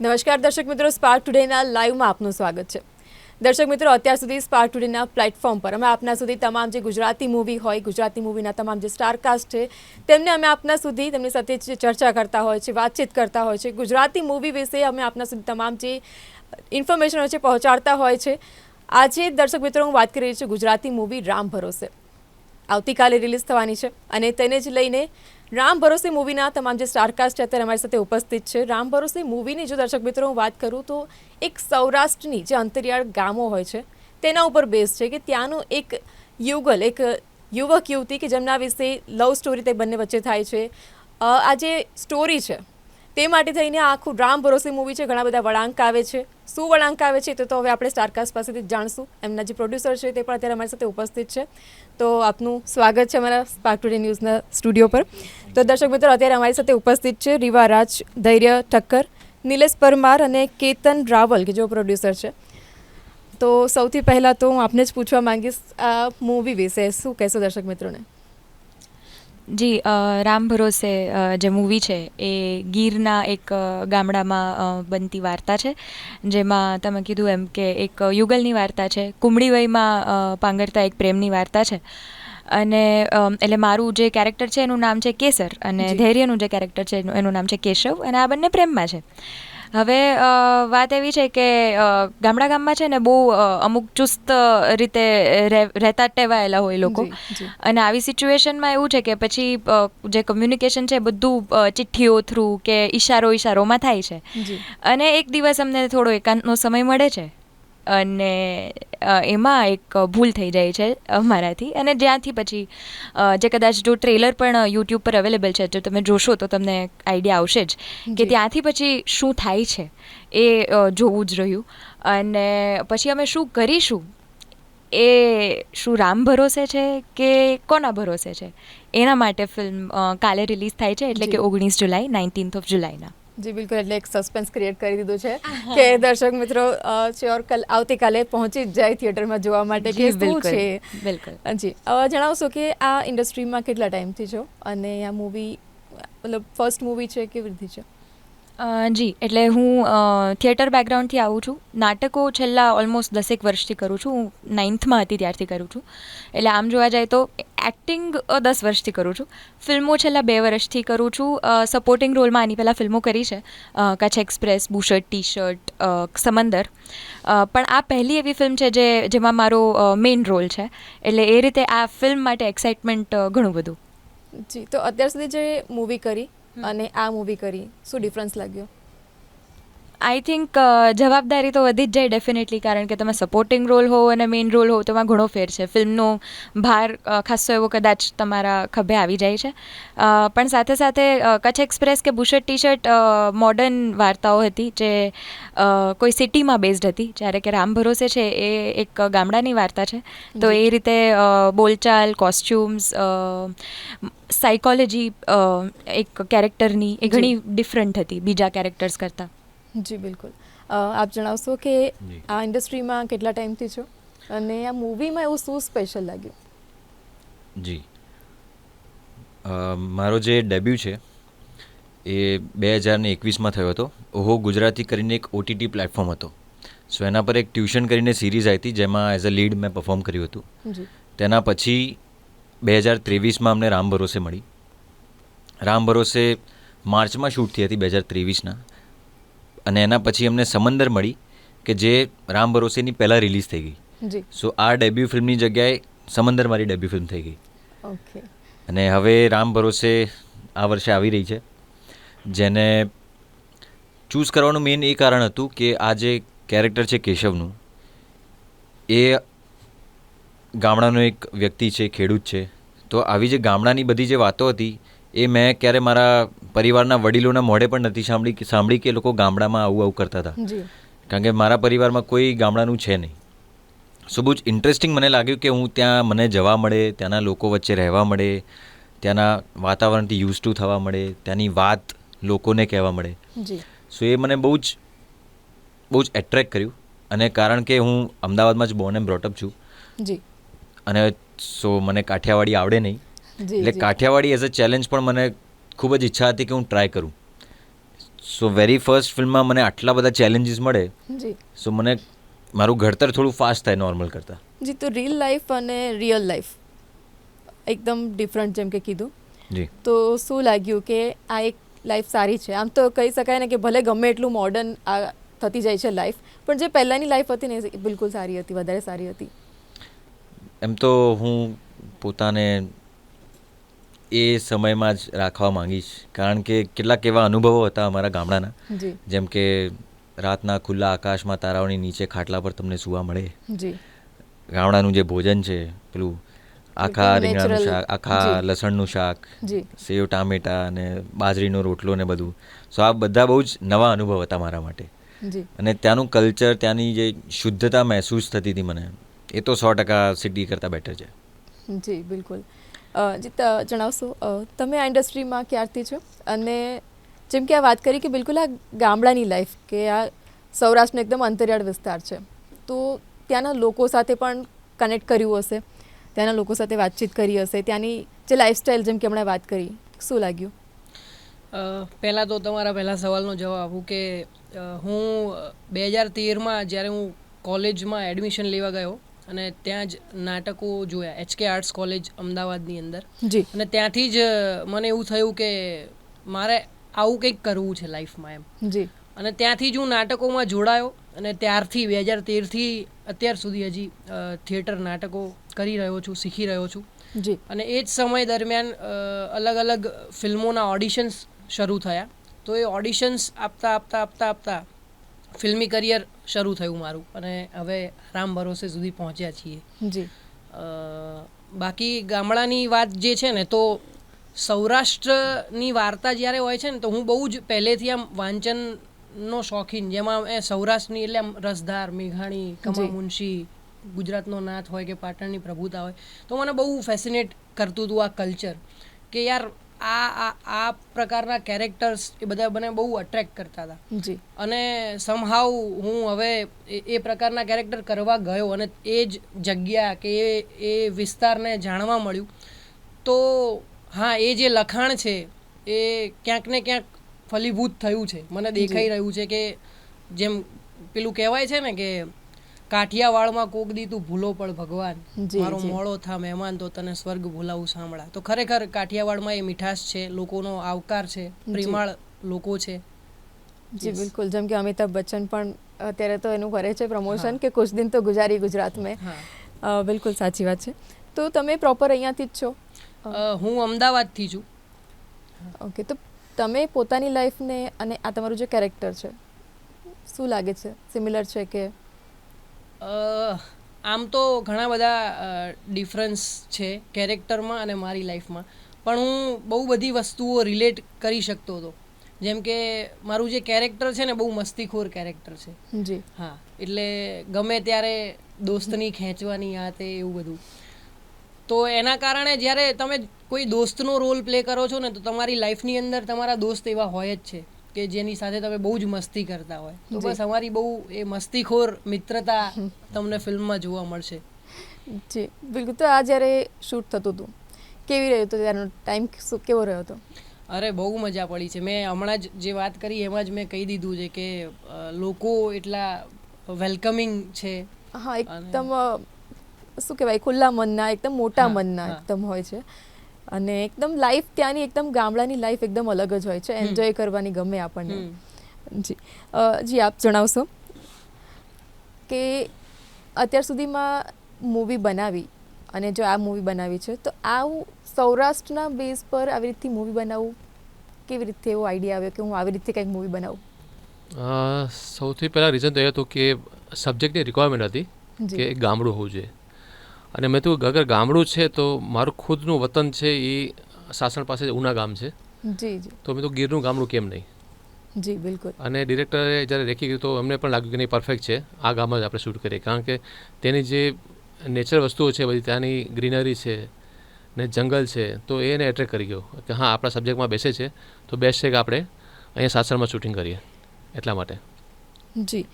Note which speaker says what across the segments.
Speaker 1: નમસ્કાર દર્શક મિત્રો સ્પાર્ક ટુડેના લાઈવમાં આપનું સ્વાગત છે. દર્શક મિત્રો, અત્યાર સુધી સ્પાર્ક ટુડેના પ્લેટફોર્મ પર અમે આપના સુધી તમામ જે ગુજરાતી મૂવી હોય, ગુજરાતી મૂવીના તમામ જે સ્ટારકાસ્ટ છે, તેમને અમે આપના સુધી, તેમની સાથે ચર્ચા કરતા હોય છે, વાતચીત કરતા હોય છે, ગુજરાતી મૂવી વિશે અમે આપના સુધી તમામ જે ઇન્ફોર્મેશન હોય છે પહોંચાડતા હોય છે. આજે દર્શક મિત્રો, હું વાત કરી રહી છું ગુજરાતી મૂવી રામ ભરોસે. આવતીકાલે રિલીઝ થવાની છે અને તેને જ લઈને રામ ભરોસે મૂવીના તમામ જે સ્ટારકાસ્ટ છે, અત્યારે અમારી સાથે ઉપસ્થિત છે. રામ ભરોસે મૂવીની જો દર્શક મિત્રો હું વાત કરું તો એક સૌરાષ્ટ્રની જે અંતરિયાળ ગામો હોય છે, તેના ઉપર બેઝ છે કે ત્યાંનું એક યુગલ, એક યુવક યુવતી કે જેમના વિશે લવ સ્ટોરી તે બંને વચ્ચે થાય છે. આ જે સ્ટોરી છે તે માટે થઈને આખું રામ ભરોસે મૂવી છે. ઘણા બધા વળાંક આવે છે. શું વળાંક આવે છે તે તો હવે આપણે સ્ટારકાસ્ટ પાસેથી જાણશું. એમના જે પ્રોડ્યુસર છે તે પણ અત્યારે અમારી સાથે ઉપસ્થિત છે. તો આપનું સ્વાગત છે અમારા સ્પાર્ક ટુડે ન્યૂઝના સ્ટુડિયો પર. તો દર્શક મિત્રો, અત્યારે અમારી સાથે ઉપસ્થિત છે રીવા રાજ, ધૈર્ય ઠક્કર, નિલેશ પરમાર અને કેતન રાવલ, કે જેઓ પ્રોડ્યુસર છે. તો સૌથી પહેલાં તો હું આપને જ પૂછવા માંગીશ, આ મૂવી વિશે શું કહેશો દર્શક મિત્રોને?
Speaker 2: જી રામ ભરોસે જે મૂવી છે એ ગીરના એક ગામડામાં બનતી વાર્તા છે. જેમાં તમે કીધું એમ કે એક યુગલની વાર્તા છે. કુમળી વયમાં પાંગરતા એક પ્રેમની વાર્તા છે. અને એટલે મારું જે કેરેક્ટર છે એનું નામ છે કેસર. અને ધૈર્યનું જે કેરેક્ટર છે એનું એનું નામ છે કેશવ. અને આ બંને પ્રેમમાં છે. હવે વાત એવી છે કે ગામડા ગામમાં છે ને બહુ અમુક ચુસ્ત રીતે રહે- રહેતા ટેવાયેલા હોય લોકો. અને આવી સિચ્યુએશનમાં એવું છે કે પછી જે કમ્યુનિકેશન છે બધું ચિઠ્ઠીઓ થ્રુ કે ઈશારો ઈશારોમાં થાય છે. અને એક દિવસ અમને થોડો એકાંતનો સમય મળે છે. અને એમાં એક ભૂલ થઈ જાય છે અમારાથી. અને જ્યાંથી પછી જે કદાચ જો ટ્રેલર પણ યુટ્યુબ પર અવેલેબલ છે જો તમે જોશો તો તમને આઈડિયા આવશે જ કે ત્યાંથી પછી શું થાય છે એ જોવું જ રહ્યું. અને પછી અમે શું કરીશું? એ શું રામ ભરોસે છે કે કોના ભરોસે છે? એના માટે ફિલ્મ કાલે રિલીઝ થાય છે એટલે કે ઓગણીસ જુલાઈ નાઇન્ટીન્થ ઓફ જુલાઈના.
Speaker 1: જી બિલકુલ. એટલે એક સસ્પેન્સ ક્રિએટ કરી દીધું છે કે દર્શક મિત્રો શ્યોર કલ આવતીકાલે પહોંચી જ જાય થિયેટરમાં જોવા માટે. કે શું છે?
Speaker 2: બિલકુલ.
Speaker 1: જી. જણાવશો કે આ ઇન્ડસ્ટ્રીમાં કેટલા ટાઈમથી છો? અને આ મૂવી મતલબ ફર્સ્ટ મૂવી છે કેવી રીતે છે?
Speaker 2: જી, એટલે હું થિયેટર બેકગ્રાઉન્ડથી આવું છું. નાટકો છેલ્લા ઓલમોસ્ટ દસેક વર્ષથી કરું છું. હું નાઇન્થમાં હતી ત્યારથી કરું છું. એટલે આમ જોવા જાય તો એક્ટિંગ દસ વર્ષથી કરું છું. ફિલ્મો છેલ્લા બે વર્ષથી કરું છું. સપોર્ટિંગ રોલમાં આની પહેલાં ફિલ્મો કરી છે. Kutch Express bush shirt T shirt Samandar. પણ આ પહેલી એવી ફિલ્મ છે જે, જેમાં મારો મેઇન રોલ છે. એટલે એ રીતે આ ફિલ્મ માટે એક્સાઇટમેન્ટ ઘણું બધું.
Speaker 1: જી, તો અત્યાર સુધી જે મૂવી કરી અને આ મૂવી કરી. શું ડિફરન્સ લાગ્યો?
Speaker 2: આઈ થિંક જવાબદારી તો વધી જ જાય ડેફિનેટલી કારણ કે તમે સપોર્ટિંગ રોલ હો અને મેઇન રોલ હો તેમાં ઘણો ફેર છે. ફિલ્મનો ભાર ખાસ્સો એવો કદાચ તમારા ખભે આવી જાય છે. પણ સાથે સાથે કચ્છ એક્સપ્રેસ કે bush shirt T shirt modern વાર્તાઓ હતી જે કોઈ સિટીમાં બેઝડ હતી જ્યારે કે રામ ભરોસે છે એ એક ગામડાની વાર્તા છે. તો એ રીતે બોલચાલ કોસ્ચ્યુમ્સ સાયકોલોજી એક કેરેક્ટરની એ ઘણી ડિફરન્ટ હતી બીજા કેરેક્ટર્સ કરતાં.
Speaker 1: જી બિલકુલ. આપ જણાવશો કે આ ઇન્ડસ્ટ્રીમાં કેટલા ટાઈમથી છો? અને આ મૂવીમાં એવું શું સ્પેશિયલ લાગ્યું?
Speaker 3: જી. મારો જે ડેબ્યુ છે એ બે હજારને એકવીસમાં થયો હતો. ઓહો ગુજરાતી કરીને એક ઓટીટી પ્લેટફોર્મ હતો. સો એના પર એક ટ્યુશન કરીને સિરીઝ આવી હતી જેમાં એઝ અ લીડ મેં પરફોર્મ કર્યું હતું. તેના પછી બે હજાર ત્રેવીસમાં અમને રામ ભરોસે મળી. રામ ભરોસે માર્ચમાં શૂટ થઈ હતી બે હજાર ત્રેવીસના. અને એના પછી અમને સમંદર મળી કે જે રામ ભરોસેની પહેલાં રિલીઝ થઈ ગઈ. સો આ ડેબ્યુ ફિલ્મની જગ્યાએ સમંદર મારી ડેબ્યુ ફિલ્મ થઈ ગઈ.
Speaker 1: ઓકે
Speaker 3: અને હવે રામ ભરોસે આ વર્ષે આવી રહી છે જેને ચૂઝ કરવાનું મેઇન એ કારણ હતું કે આ જે કેરેક્ટર છે કેશવનું એ ગામડાનો એક વ્યક્તિ છે ખેડૂત છે. તો આવી જે ગામડાની બધી જે વાતો હતી એ મેં ક્યારે મારા પરિવારના વડીલોના મોઢે પણ નથી સાંભળી સાંભળી કે એ લોકો ગામડામાં આવું આવું કરતા હતા. કારણ કે મારા પરિવારમાં કોઈ ગામડાનું છે નહીં. સો બહુ જ ઇન્ટરેસ્ટિંગ મને લાગ્યું કે હું ત્યાં મને જવા મળે ત્યાંના લોકો વચ્ચે રહેવા મળે ત્યાંના વાતાવરણથી યુઝ ટુ થવા મળે ત્યાંની વાત લોકોને કહેવા મળે. સો એ મને બહુ જ બહુ જ એટ્રેક્ટ કર્યું. અને કારણ કે હું અમદાવાદમાં જ બોર્ન એન્ડ બ્રોટઅપ છું.
Speaker 1: જી.
Speaker 3: અને સો મને કાઠિયાવાડી આવડે નહીં. એટલે કાઠિયાવાડી એઝ અ ચેલેન્જ પણ મને ખૂબ જ ઈચ્છા હતી કે હું ટ્રાય કરું. સો વેરી ફર્સ્ટ ફિલ્મમાં મને આટલા બધા ચેલેન્જીસ મળે
Speaker 1: જી.
Speaker 3: સો મને મારું ઘડતર થોડું ફાસ્ટ થાય નોર્મલ કરતાં.
Speaker 1: જી તો રીલ લાઈફ અને રિયલ લાઈફ એકદમ ડિફરન્ટ જેમ કે કીધું.
Speaker 3: જી.
Speaker 1: તો શું લાગ્યું કે આ એક લાઈફ સારી છે? આમ તો કહી શકાય ને કે ભલે ગમે એટલું મોડર્ન આ થતી જાય છે લાઈફ પણ જે પહેલાંની લાઈફ હતી ને એ બિલકુલ સારી હતી વધારે સારી હતી.
Speaker 3: એમ તો હું પોતાને એ સમયમાં જ રાખવા માંગીશ. કારણ કે કેટલાક એવા અનુભવો હતા અમારા ગામડાના. જેમ કે રાતના ખુલ્લા આકાશમાં તારાઓની નીચે ખાટલા પર તમને સુવા મળે. ગામડાનું જે ભોજન છે પેલું આખા રીંગણાનું શાક આખા લસણનું શાક સેવ ટામેટા અને બાજરીનો રોટલો ને બધું. સો આ બધા બહુ જ નવા અનુભવ હતા મારા માટે. અને ત્યાંનું કલ્ચર ત્યાંની જે શુદ્ધતા મહેસૂસ થતી હતી મને એ તો સો ટકા સિટી કરતાં બેટર છે.
Speaker 1: જી બિલકુલ. જણાવશો? તમે આ ઇન્ડસ્ટ્રીમાં ક્યારથી છો? અને જેમ કે આ વાત કરી કે બિલકુલ આ ગામડાની લાઈફ કે આ સૌરાષ્ટ્રનો એકદમ અંતરિયાળ વિસ્તાર છે. તો ત્યાંના લોકો સાથે પણ કનેક્ટ કર્યું હશે. ત્યાંના લોકો સાથે વાતચીત કરી હશે. ત્યાંની જે લાઈફસ્ટાઈલ જેમ કે હમણાં વાત કરી, શું લાગ્યું?
Speaker 4: પહેલાં તો તમારા પહેલાં સવાલનો જવાબ આપું કે હું બે હજાર તેરમાં જ્યારે હું કોલેજમાં એડમિશન લેવા ગયો અને ત્યાં જ નાટકો જોયા. એચકે આર્ટ્સ કોલેજ અમદાવાદની અંદર.
Speaker 1: જી.
Speaker 4: અને ત્યાંથી જ મને એવું થયું કે મારે આવું કંઈક કરવું છે લાઈફમાં એમ.
Speaker 1: જી.
Speaker 4: અને ત્યાંથી જ હું નાટકોમાં જોડાયો અને ત્યારથી બે હજાર તેરથી અત્યાર સુધી હજી થિયેટર નાટકો કરી રહ્યો છું શીખી રહ્યો છું.
Speaker 1: જી.
Speaker 4: અને એ જ સમય દરમિયાન અલગ અલગ ફિલ્મોના ઓડિશન્સ શરૂ થયા. તો એ ઓડિશન્સ આપતા આપતા આપતા આપતા ફિલ્મી કરિયર શરૂ થયું મારું અને હવે રામ ભરોસે સુધી પહોંચ્યા છીએ.
Speaker 1: જી.
Speaker 4: બાકી ગામડાની વાત જે છે ને તો સૌરાષ્ટ્રની વાર્તા જ્યારે હોય છે ને તો હું બહુ જ પહેલેથી આમ વાંચનનો શોખીન જેમાં એ સૌરાષ્ટ્રની એટલે આમ રસધાર મેઘાણી કમા મુનશી ગુજરાતનો નાથ હોય કે પાટણની પ્રભુતા હોય તો મને બહુ ફેસિનેટ કરતું હતું આ કલ્ચર કે યાર આ આ આ પ્રકારના કેરેક્ટર્સ એ બધા મને બહુ અટ્રેક્ટ કરતા હતા.
Speaker 1: જી.
Speaker 4: અને સમહાવ હું હવે એ- એ પ્રકારના કેરેક્ટર કરવા ગયો અને એ જ જગ્યા કે એ એ વિસ્તારને જાણવા મળ્યું. તો હા એ જે લખાણ છે એ ક્યાંક ને ક્યાંક ફલીભૂત થયું છે. મને દેખાઈ રહ્યું છે કે જેમ પેલું કહેવાય છે ને કે કાઠિયાવાડમાં કોક દી તું ભૂલો પણ ભગવાન. મારો મોળો થા મહેમાન તો તને સ્વર્ગ ભૂલાવું સાંભળા. તો ખરેખર કાઠિયાવાડમાં એ મીઠાશ છે લોકોનો આવકાર છે પ્રેમાળ લોકો છે.
Speaker 1: જી બિલકુલ. જેમ કે અમિતાભ બચ્ચન પણ અત્યારે તો એનું કરે છે પ્રમોશન કે કુછ દિન તો ગુજારી ગુજરાત મેં બિલકુલ સાચી વાત છે. તો તમે પ્રોપર અહીંયાથી જ છો?
Speaker 4: હું અમદાવાદથી છું.
Speaker 1: ઓકે તો તમે પોતાની લાઈફને અને આ તમારું જે કેરેક્ટર છે શું લાગે છે? સિમિલર છે કે
Speaker 4: આમ તો ઘણા બધા ડિફરન્સ છે કેરેક્ટરમાં અને મારી લાઈફમાં પણ હું બહુ બધી વસ્તુઓ રિલેટ કરી શકતો હતો. જેમ કે મારું જે કેરેક્ટર છે ને બહુ મસ્તીખોર કેરેક્ટર છે.
Speaker 1: જી.
Speaker 4: હા એટલે ગમે ત્યારે દોસ્તની ખેંચવાની આ તે એવું બધું. તો એના કારણે જ્યારે તમે કોઈ દોસ્તનો રોલ પ્લે કરો છો ને તો તમારી લાઈફની અંદર તમારા દોસ્ત એવા હોય જ છે. કે જેની સાથે તમે બહુ જ મસ્તી કરતા હોય. તો બસ અમારી બહુ એ મસ્તીખોર મિત્રતા તમને ફિલ્મમાં જોવા મળશે.
Speaker 1: જી બિલકુલ. તો આ જ્યારે શૂટ થતું હતું કેવી રહ્યું હતું? ત્યારનો ટાઈમ કેવો રહ્યો હતો?
Speaker 4: અરે બહુ મજા પડી છે. મેં હમણાં જ જે વાત કરી એમાં જ મેં કહી દીધું છે કે લોકો એટલા વેલકમિંગ છે.
Speaker 1: હા એકદમ શું કહેવાય? ખુલ્લા મનના એકદમ મોટા મનના એકદમ હોય છે. અને એકદમ લાઈફ ત્યાંની એકદમ ગામડાની લાઈફ એકદમ અલગ જ હોય છે. એન્જોય કરવાની ગમે આપણને. જી. જી આપ જણાવશો કે અત્યાર સુધીમાં મૂવી બનાવી અને જો આ મૂવી બનાવી છે તો આવું સૌરાષ્ટ્રના બેઝ પર આવી રીતથી મૂવી બનાવવું કેવી રીતે એવો આઈડિયા આવ્યો કે હું આવી રીતે કંઈક મૂવી બનાવું?
Speaker 5: સૌથી પહેલાં રીઝન તો એ હતું કે સબ્જેક્ટની રિક્વાયરમેન્ટ હતી કે ગામડું હોવું જોઈએ. અને મેં તો અગર ગામડું છે તો મારું ખુદનું વતન છે એ સાસણ પાસે ઉના ગામ છે.
Speaker 1: જી જી.
Speaker 5: તો મેં તો ગીરનું ગામડું કેમ નહીં?
Speaker 1: જી બિલકુલ.
Speaker 5: અને ડિરેક્ટરે જ્યારે રેખી ગયું તો અમને પણ લાગ્યું કે નહીં પરફેક્ટ છે. આ ગામમાં જ આપણે શૂટ કરીએ. કારણ કે તેની જે નેચરલ વસ્તુઓ છે બધી ત્યાંની ગ્રીનરી છે ને જંગલ છે તો એને એટ્રેક્ટ કરી ગયો કે હા આપણા સબ્જેક્ટમાં બેસે છે તો બેસ્ટ છે કે આપણે અહીંયા સાસણમાં શૂટિંગ કરીએ એટલા માટે.
Speaker 1: જી.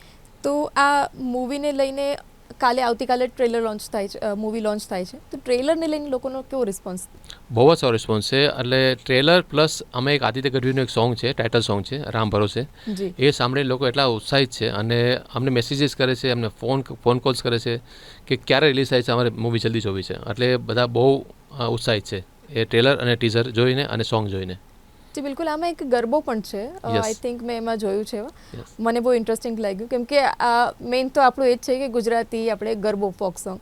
Speaker 1: તો આ મૂવીને લઈને કાલે આવતીકાલે ટ્રેલર લોન્ચ થાય છે મૂવી લોન્ચ થાય છે. તો ટ્રેલરને લઈને લોકોનો કેવો રિસ્પોન્સ
Speaker 5: બહુ જ સારો રિસ્પોન્સ છે. એટલે ટ્રેલર પ્લસ અમે એક આદિત્ય ગઢવીનું એક સોંગ છે ટાઇટલ સોંગ છે રામ ભરોસે. એ સાંભળીને લોકો એટલા ઉત્સાહિત છે અને અમને મેસેજીસ કરે છે અમને ફોન ફોન કોલ્સ કરે છે કે ક્યારે રિલીઝ થાય છે અમારે મૂવી જલ્દી જોવી છે. એટલે બધા બહુ ઉત્સાહિત છે. એ ટ્રેલર અને ટીઝર જોઈને અને સોંગ જોઈને.
Speaker 1: જી બિલકુલ. આમાં એક ગરબો પણ છે. આઈ થિંક મેં એમાં જોયું છે મને બહુ ઇન્ટરેસ્ટિંગ લાગ્યું. કેમ કે આ મેઇન તો આપણું એ જ છે કે ગુજરાતી આપણે ગરબો ફોક સોંગ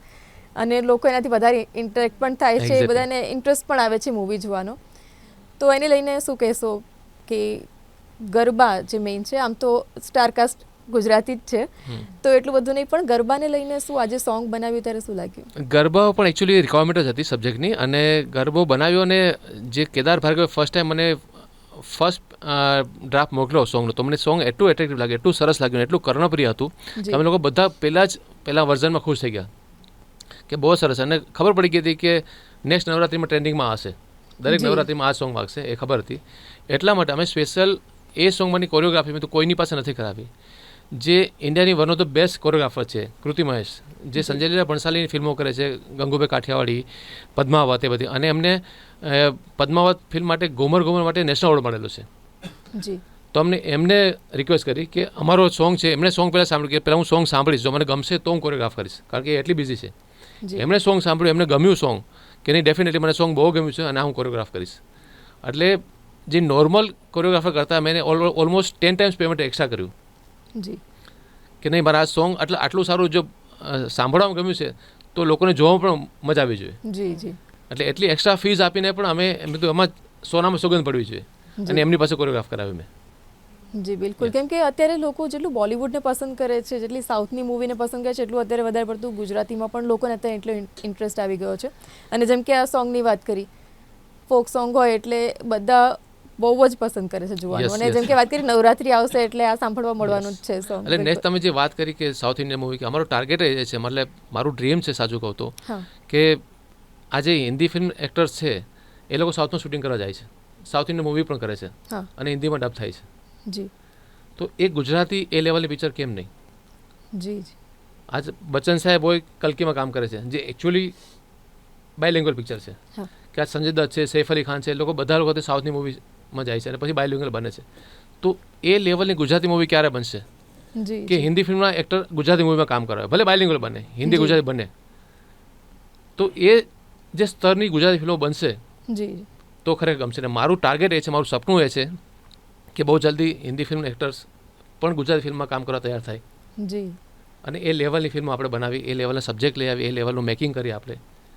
Speaker 1: અને લોકો એનાથી વધારે ઇન્ટરેક્ટ પણ થાય છે બધાને ઇન્ટરેસ્ટ પણ આવે છે મૂવી જોવાનો. તો એને લઈને શું કહેશો કે ગરબા જે મેઇન છે આમ તો સ્ટારકાસ્ટ ગુજરાતી જ છે. તો એટલું બધું નહીં પણ ગરબાને લઈને શું આજે સોંગ બનાવ્યું ત્યારે શું લાગ્યું?
Speaker 5: ગરબા પણ એકચ્યુઅલી રિક્વાયરમેન્ટ જ હતી સબ્જેક્ટની અને ગરબો બનાવ્યો અને જે કેદાર ભાર્ગવે ફર્સ્ટ ટાઈમ મને ફર્સ્ટ ડ્રાફ્ટ મોકલ્યો સોંગનો તો મને સોંગ એટલું એટ્રેક્ટિવ લાગ્યું એટલું સરસ લાગ્યું એટલું કર્ણપ્રિય હતું. તમે લોકો બધા પહેલાં જ પહેલાં વર્ઝનમાં ખુશ થઈ ગયા. કે બહુ સરસ. અને ખબર પડી ગઈ હતી કે નેક્સ્ટ નવરાત્રિમાં ટ્રેન્ડિંગમાં હશે દરેક નવરાત્રિમાં આ સોંગ વાગશે એ ખબર હતી. એટલા માટે અમે સ્પેશિયલ એ સોંગમાંની કોરિયોગ્રાફી મેં તો કોઈની પાસે નથી કરાવી. જે ઇન્ડિયાની one of the best choreographer છે કૃતિ મહેશ જે સંજય લીલા ભણસાલીની ફિલ્મો કરે છે ગંગુભાઈ કાઠિયાવાડી પદ્માવત એ બધી. અને એમને પદ્માવત ફિલ્મ માટે ગોમર ગોમર માટે નેશનલ એવોર્ડ મળેલો છે.
Speaker 1: જી.
Speaker 5: તો અમને એમને રિક્વેસ્ટ કરી કે અમારો સોંગ છે એમણે સોંગ પહેલાં સાંભળ્યું કે પહેલાં હું સોંગ સાંભળીશ જો મને ગમશે તો હું કોરિયોગ્રાફ કરીશ. કારણ કે એ એટલી બિઝી છે. એમણે સોંગ સાંભળ્યું એમને ગમ્યું સોંગ કે નહીં ડેફિનેટલી મને સોંગ બહુ ગમ્યું છે અને હું કોરિયોગ્રાફ કરીશ. એટલે જે નોર્મલ કોરિયોગ્રાફર કરતાં મેં almost ten times payment extra કર્યું.
Speaker 1: જી.
Speaker 5: કે નહીં મારા આ સોંગ એટલે આટલું સારું જો સાંભળવામાં ગમ્યું છે તો લોકોને જોવામાં પણ મજા આવી જોઈએ.
Speaker 1: જી જી.
Speaker 5: એટલે એટલી એક્સ્ટ્રા ફીસ આપીને પણ અમે એમ તો એમાં સોનામાં સુગંધ પડવી જોઈએ અને એમની પાસે કોરિયોગ્રાફ કરાવી મેં.
Speaker 1: જી બિલકુલ. કેમ કે અત્યારે લોકો જેટલું બોલિવૂડને પસંદ કરે છે જેટલી સાઉથની મૂવીને પસંદ કરે છે એટલું અત્યારે વધારે પડતું ગુજરાતીમાં પણ લોકોને અત્યારે એટલો ઇન્ટરેસ્ટ આવી ગયો છે. અને જેમ કે આ સોંગની વાત કરી ફોક સોંગ હોય એટલે બધા બહુ જ પસંદ કરે છે જોવાનું અને જેમ કે વાત કરી નવરાત્રી આવશે એટલે આ સાંભળવા મળવાનું જ છે સો
Speaker 5: એટલે નેક્સ્ટ તમે જે વાત કરી કે સાઉથ ઇન્ડિયન મૂવી કે અમારો ટાર્ગેટ એ છે મતલબ મારું ડ્રીમ છે સાચું કહું તો કે આ જે હિન્દી ફિલ્મ એક્ટર્સ છે એ લોકો સાઉથમાં શૂટિંગ કરવા જાય છે. સાઉથ ઇન્ડિયન મૂવી પણ કરે છે. અને હિન્દીમાં ડબ થાય છે.
Speaker 1: જી.
Speaker 5: તો એ ગુજરાતી એ લેવલની પિક્ચર કેમ નહીં?
Speaker 1: જી જી.
Speaker 5: આજ બચ્ચન સાહેબ હોય કલ્કીમાં કામ કરે છે જે એકચ્યુઅલી બાયલેંગ્વેજ પિક્ચર છે. કે આ સંજય દત્ત છે સૈફ અલી ખાન છે એ લોકો બધા લોકો સાઉથની સાઉથની મૂવીમાં જાય છે અને પછી બાયલિંગ્વલ બને છે. તો એ લેવલની ગુજરાતી મૂવી ક્યારે બનશે? કે હિન્દી ફિલ્મના એક્ટર ગુજરાતી મૂવીમાં કામ કરે ભલે બાયલિંગ્વલ બને હિન્દી ગુજરાતી બને. તો એ જે સ્તરની ગુજરાતી ફિલ્મો બનશે તો ખરેખર ગમશે. ને મારું ટાર્ગેટ એ છે મારું સપનું એ છે કે બહુ જલ્દી હિન્દી ફિલ્મ એક્ટર્સ પણ ગુજરાતી ફિલ્મમાં કામ કરવા તૈયાર થાય.
Speaker 1: જી.
Speaker 5: અને એ લેવલની ફિલ્મ આપણે બનાવી એ લેવલના સબ્જેક્ટ લઈ આવી એ લેવલનું મેકિંગ કરી આપણે.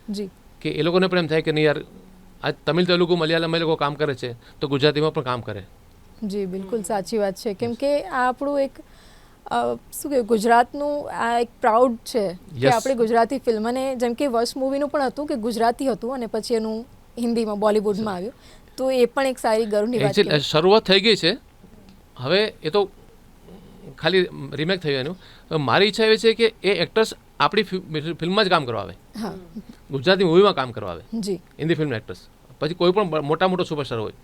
Speaker 1: જી.
Speaker 5: કે એ લોકોને પણ એમ થાય કે નહીં યાર આ તમિલ તેલુગુ મલયાલમ એ લોકો કામ કરે છે તો ગુજરાતીમાં પણ કામ કરે.
Speaker 1: જી બિલકુલ સાચી વાત છે. કેમ કે આ આપણું એક શું કહેવાય ગુજરાતનું આ એક પ્રાઉડ છે કે આપણી ગુજરાતી ફિલ્મ અને જેમ કે વશ મૂવીનું પણ હતું કે ગુજરાતી હતું અને પછી એનું હિન્દીમાં બોલિવૂડમાં આવ્યું. તો એ પણ એક સારી ગર્વની વાત છે
Speaker 5: શરૂઆત થઈ ગઈ છે. હવે એ તો ખાલી રિમેક થયું એનું. મારી ઈચ્છા એવી છે કે એ એક્ટર્સ આપણી ફિલ્મમાં જ કામ કરવા આવે. ગુજરાતી મૂવીમાં કામ કરવા આવે.
Speaker 1: જી.
Speaker 5: હિન્દી ફિલ્મ એક્ટર્સ પછી કોઈ પણ મોટા મોટો સુપરસ્ટાર હોય.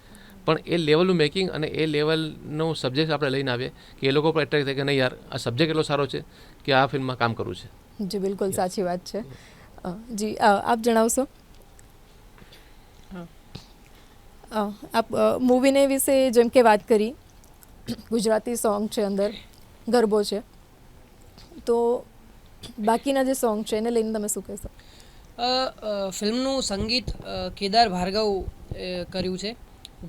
Speaker 5: પણ એ લેવલનું મેકિંગ અને એ લેવલનો સબ્જેક્ટ આપણે લઈને આવીએ કે એ લોકો પણ એટ્રેક્ટ થાય કે નહીં યાર આ સબ્જેક્ટ એટલો સારો છે કે આ ફિલ્મમાં કામ કરવું છે.
Speaker 1: જી બિલકુલ સાચી વાત છે. જી આપ જણાવશો? આપ મૂવીને વિશે જેમ કે વાત કરી ગુજરાતી સોંગ છે અંદર ગરબો છે. તો બાકીના જે સોંગ છે એને લઈને તમે શું કહેશો?
Speaker 4: ફિલ્મનું સંગીત કેદાર ભાર્ગવ કર્યું છે.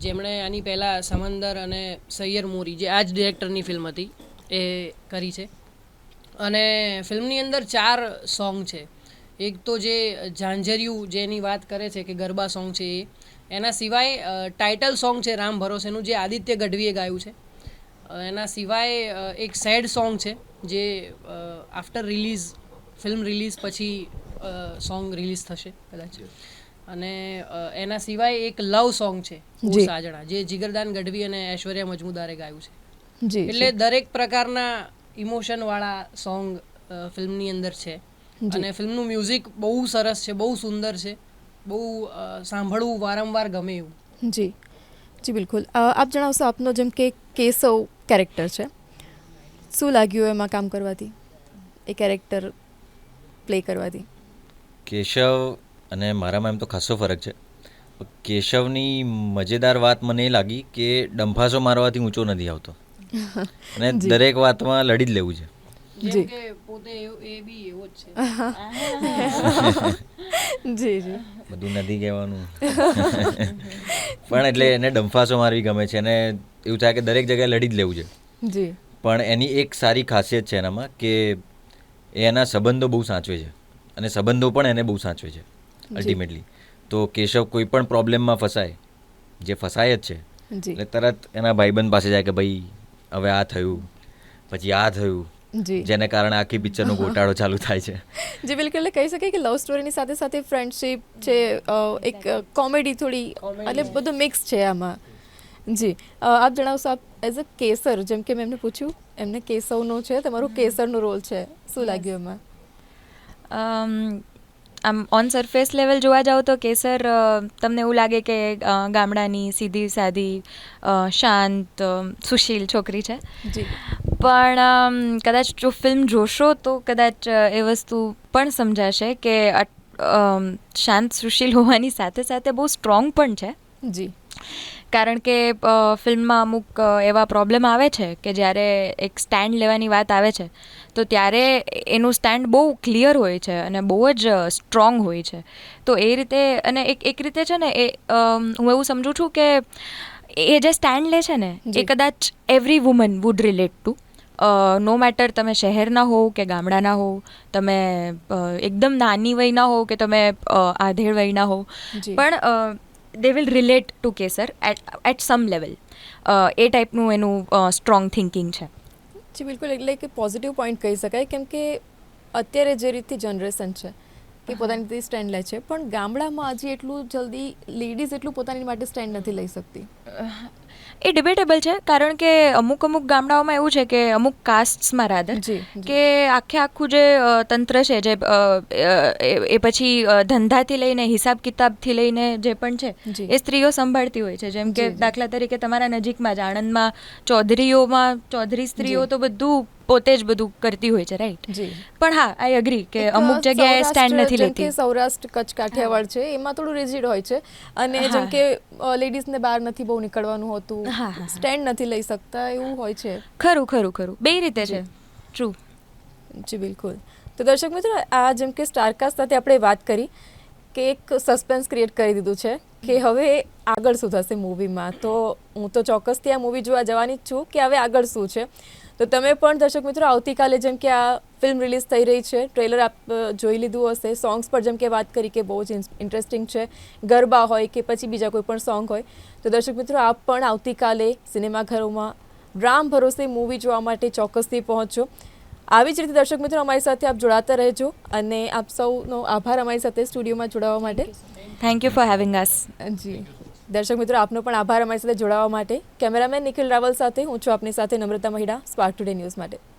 Speaker 4: જેમણે આની પહેલાં સમંદર અને સૈયર મોરી, જે આ જ ડિરેક્ટરની ફિલ્મ હતી, એ કરી છે. અને ફિલ્મની અંદર ચાર સોંગ છે. એક તો જે ઝાંઝરિયું જેની વાત કરે છે કે ગરબા સોંગ છે એ, એના સિવાય ટાઇટલ સોંગ છે રામ ભરોસેનું, જે આદિત્ય ગઢવીએ ગાયું છે. એના સિવાય એક સેડ સોંગ છે, જે આફ્ટર રિલીઝ ફિલ્મ રિલીઝ પછી સોંગ રિલીઝ થશે કદાચ. અને એના સિવાય એક લવ સોંગ છે. સાજણા જે જીગરદાન ગઢવી અને ઐશ્વર્યા મજમુદારે ગાયું છે.
Speaker 1: જી.
Speaker 4: એટલે દરેક પ્રકારના ઇમોશન વાળા સોંગ ફિલ્મની અંદર છે. અને ફિલ્મનું મ્યુઝિક બહુ સરસ છે બહુ સુંદર છે બહુ સાંભળવું વારંવાર ગમે એવું.
Speaker 1: જી. જી બિલકુલ. આપ જણાવશો આપનો જેમ કે કેશવ કેરેક્ટર છે. શું લાગ્યું એમાં કામ કરવાથી? એ કેરેક્ટર પ્લે કરવાથી?
Speaker 3: કેશવ અને મારામાં એમ તો ખાસો ફરક છે. કેશવની મજેદાર વાત મને એ લાગી કે ડંફાસો મારવાથી ઊંચો નથી આવતો. અને દરેક વાતમાં લડી જ લેવું છે.
Speaker 1: જી.
Speaker 4: જેમ કે પોતે એવો- એ બી એવો જ છે.
Speaker 1: જી જી.
Speaker 3: બધું નથી કહેવાનું. પણ એટલે એને ડંફાસો મારવી ગમે છે અને એવું થાય કે દરેક જગ્યાએ લડી જ લેવું છે. પણ એની એક સારી ખાસિયત છે એનામાં કે એ એના સંબંધો બહુ સાચવે છે. અને સંબંધો પણ એને બહુ સાચવે છે અલ્ટિમેટલી તો કેશવ કોઈ પણ પ્રોબ્લેમમાં ફસાય જે ફસાય જ છે
Speaker 1: જી.
Speaker 3: એટલે તરત એના ભાઈબંધ પાસે જાય કે ભાઈ હવે આ થયું પછી આ થયું
Speaker 1: જી.
Speaker 3: જેને કારણે આખી પિક્ચરનો ગોટાળો ચાલુ થાય છે.
Speaker 1: જે બિલકુલ. એટલે કહી શકાય કે લવ સ્ટોરીની સાથે સાથે ફ્રેન્ડશિપ છે એક કોમેડી થોડી એટલે બધું મિક્સ છે આમાં. જી. આપ જણાવશો આપ એઝ અ કેસર જેમ કે મેં એમને પૂછ્યું એમને કેશવનો છે તમારો કેસરનો રોલ છે. શું લાગ્યું એમાં?
Speaker 2: આમ ઓન સરફેસ લેવલ જોવા જાઓ તો કેસર તમને એવું લાગે કે ગામડાની સીધી સાદી શાંત સુશીલ છોકરી છે.
Speaker 1: જી.
Speaker 2: પણ કદાચ જો ફિલ્મ જોશો તો કદાચ એ વસ્તુ પણ સમજાશે કે શાંત સુશીલ હોવાની સાથે સાથે બહુ સ્ટ્રોંગ પણ છે.
Speaker 1: જી.
Speaker 2: કારણ કે ફિલ્મમાં અમુક એવા પ્રોબ્લેમ આવે છે કે જ્યારે એક સ્ટેન્ડ લેવાની વાત આવે છે તો ત્યારે એનું સ્ટેન્ડ બહુ ક્લિયર હોય છે અને બહુ જ સ્ટ્રોંગ હોય છે. તો એ રીતે અને એક એક રીતે છે ને એ હું એવું સમજું છું કે એ જે સ્ટેન્ડ લે છે ને એ કદાચ every woman would relate to no matter તમે શહેરના હોવ કે ગામડાના હોવ તમે એકદમ નાની વયના હોવ કે તમે આધેડ વયના હોવ પણ they will relate to Kesar at at some level એ ટાઈપનું એનું સ્ટ્રોંગ થિંકિંગ છે.
Speaker 1: જી બિલકુલ. એટલે કે પોઝિટિવ પોઈન્ટ કહી શકાય કેમ કે અત્યારે જે રીતથી જનરેશન છે કે પોતાની રીતે સ્ટેન્ડ લે છે. પણ ગામડામાં હજી એટલું જલ્દી લેડીઝ એટલું પોતાની માટે સ્ટેન્ડ નથી લઈ શકતી.
Speaker 2: એ ડિબેટેબલ છે કારણ કે અમુક અમુક ગામડાઓમાં એવું છે કે અમુક કાસ્ટમાં રાધર. કે આખે આખું જે તંત્ર છે જે એ પછી ધંધાથી લઈને હિસાબ કિતાબથી લઈને જે પણ છે એ સ્ત્રીઓ સંભાળતી હોય છે જેમ કે. દાખલા તરીકે તમારા નજીકમાં જ આણંદમાં ચૌધરીઓમાં ચૌધરી સ્ત્રીઓ તો બધું પોતે જ બધું કરતી હોય છે રાઈટ પણ હા આઈ અગ્રી કે અમુક જગ્યાએ સ્ટેન્ડ નથી લેતી.
Speaker 1: સૌરાષ્ટ્ર કચ્છ કાઠિયાવાડ છે એમાં થોડું રિજિડ હોય છે. અને જેમ કે લેડીઝને બહાર નથી બહુ નીકળવાનું હોતું. સ્ટેન્ડ નથી લઈ શકતા એવું હોય છે.
Speaker 2: ખરું ખરું ખરું. બે રીતે છે. ટ્રુ
Speaker 1: જી બિલકુલ. તો દર્શક મિત્રો આ જેમ કે સ્ટારકાસ્ટ સાથે આપણે વાત કરી કે એક સસ્પેન્સ ક્રિએટ કરી દીધું છે કે હવે આગળ શું થશે મૂવીમાં તો હું તો ચોક્કસથી આ મૂવી જોવા જવાની જ છું કે હવે આગળ શું છે. તો તમે પણ દર્શક મિત્રો આવતીકાલે જેમ કે આ ફિલ્મ રિલીઝ થઈ રહી છે ટ્રેલર આપ જોઈ લીધું હશે. સોંગ્સ પર જેમ કે વાત કરી કે બહુ જ ઇન્ટરેસ્ટિંગ છે. ગરબા હોય કે પછી બીજા કોઈ પણ સોંગ હોય. તો દર્શક મિત્રો આપ પણ આવતીકાલે સિનેમાઘરોમાં રામ ભરોસે મૂવી જોવા માટે ચોક્કસથી પહોંચજો આવી જ રીતે દર્શક મિત્રો અમારી સાથે આપ જોડાતા રહેજો અને આપ સૌનો આભાર અમારી સાથે સ્ટુડિયોમાં જોડાવા માટે.
Speaker 2: Thank you for having us
Speaker 1: ji. દર્શક મિત્રો, આપનો પણ આભાર અમારી સાથે જોડાવા માટે. કેમેરામેન નિખિલ રાવલ સાથે, હું છું આપની સાથે Namrata Mahida Spark Today News માટે.